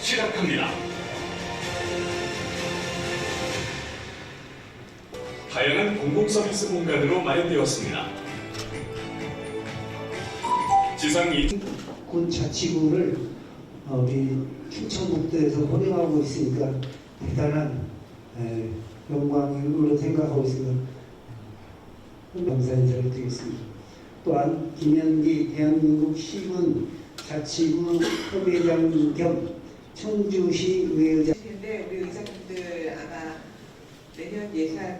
시작합니다. 다양한 공공서비스 공간으로 마련되었습니다. 지상 이군 자치구를 어, 우리 충청북도에서 혼용하고 있으니까 대단한 에, 영광으로 생각하고 있습니다. 감사 인사를 드리겠습니다. 또한 김현기 대한민국 시군 자치구 협의회장 겸 청주시 의회의장 텐데 우리 의사분들 아마 내년 예산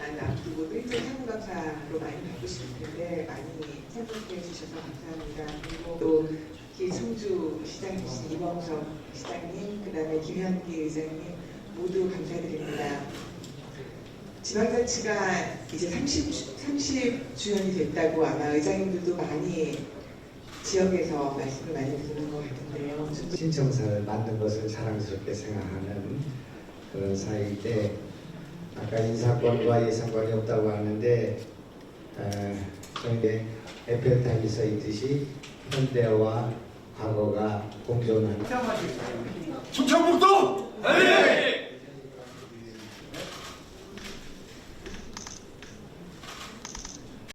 안 앞두고 또 일종 상무감사로 많이 싶을 텐데 많이 참석해 주셔서 감사합니다. 그리고 또 기청주 시장이신 이범석 시장님, 그 다음에 김현기 의장님 모두 감사드립니다. 지방자치가 이제 30, 30주년이 됐다고 아마 의장님들도 많이 지역에서 말씀을 많이 듣는 것 같은데요. 좀 신청서를 만든 것을 자랑스럽게 생각하는 그런 사이인데 아까 인사권과 예산권이 없다고 하는데 에, 저희 에펠탑이 써 있듯이 현대와 과거가 공존하는 충청북도